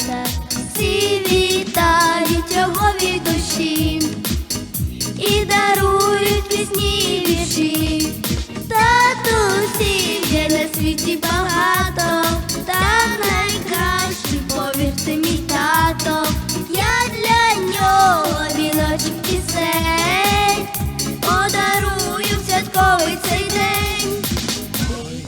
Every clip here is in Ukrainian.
свята, всі вітають його від душі і дарують пісні вірші. Татусів є на світі багато, та найкращий, повірте мій тато. Я для нього віночок пісень, подарую в святковий цей день. Ой,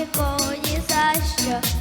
ротик якого ні за що.